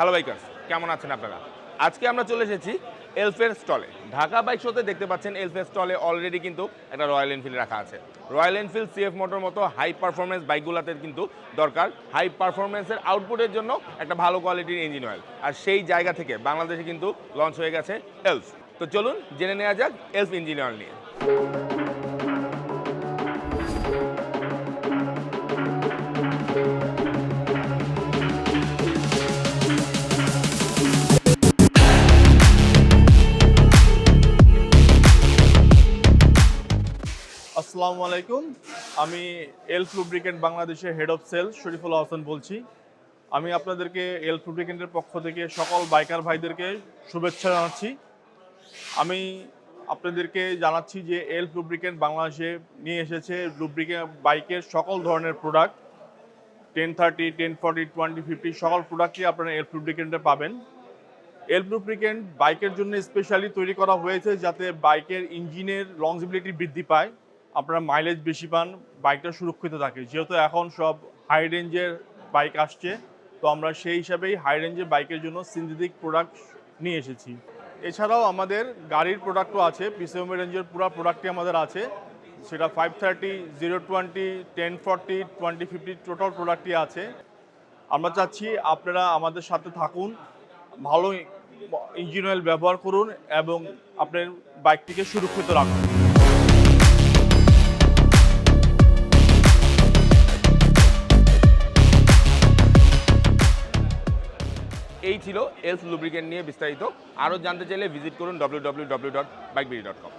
Hello bikers কেমন আছেন আপনারা? আজকে আমরা চলে এসেছি এলফের স্টলে ঢাকা বাইক শোতে দেখতে পাচ্ছেন এলফের স্টলে অলরেডি কিন্তু একটা রয়্যাল এনফিল্ড রাখা আছে। রয়্যাল এনফিল্ড সিএফ মোটর মতো হাই পারফরমেন্স বাইকগুলোতে কিন্তু দরকার। হাই পারফরমেন্সের আউটপুটের জন্য একটা ভালো কোয়ালিটির ইঞ্জিন অয়েল আর সেই জায়গা থেকে বাংলাদেশে কিন্তু লঞ্চ হয়ে গেছে এলফ তো চলুন জেনে নেওয়া যাক এলফ ইঞ্জিন অয়েল নিয়ে। আসসালামু আলাইকুম। আমি এলফ লুব্রিকেন্ট বাংলাদেশের head of sale Shariful Hasan বলছি। আমি আপনাদেরকে এলফ লুব্রিকেন্টের পক্ষ থেকে সকল বাইকার ভাইদেরকে শুভেচ্ছা জানাচ্ছি। আমি আপনাদেরকে জানাচ্ছি যে এলফ লুব্রিকেন্ট বাংলাদেশে নিয়ে এসেছে লুব্রিকেন্ট বাইকের সকল ধরনের product ten thirty ten forty twenty fifty সকল প্রোডাক্টই আপনারা এলফ লুব্রিকেন্টে পাবেন। এলফ লুব্রিকেন্ট বাইকের জন্য স্পেশালি তৈরি করা হয়েছে যাতে বাইকের ইঞ্জিনের লংজিবিলিটি বৃদ্ধি পায়। আপনারা মাইলেজ বেশি পান বাইকটা সুরক্ষিত থাকে। যেহেতু এখন সব হাই রেঞ্জের বাইক আসছে, তো আমরা সেই হিসাবেই হাই রেঞ্জের বাইকের জন্য সিনথেটিক প্রোডাক্ট নিয়ে এসেছি। এছাড়াও আমাদের গাড়ির প্রোডাক্টও আছে পিসিএম রেঞ্জের পুরো প্রোডাক্টই আমাদের আছে। সেটা five thirty zero twenty ten forty twenty fifty total প্রোডাক্টই আছে। আমরা চাচ্ছি আপনারা আমাদের সাথে থাকুন, ভালো ইঞ্জিন অয়েল ব্যবহার করুন এবং আপনার বাইকটিকে সুরক্ষিত রাখুন। এই ছিল এলস লুব্রিকেন্ট নিয়ে বিস্তারিত। আরও জানতে চাইলে ভিজিট করুন W W W dot bikebd dot com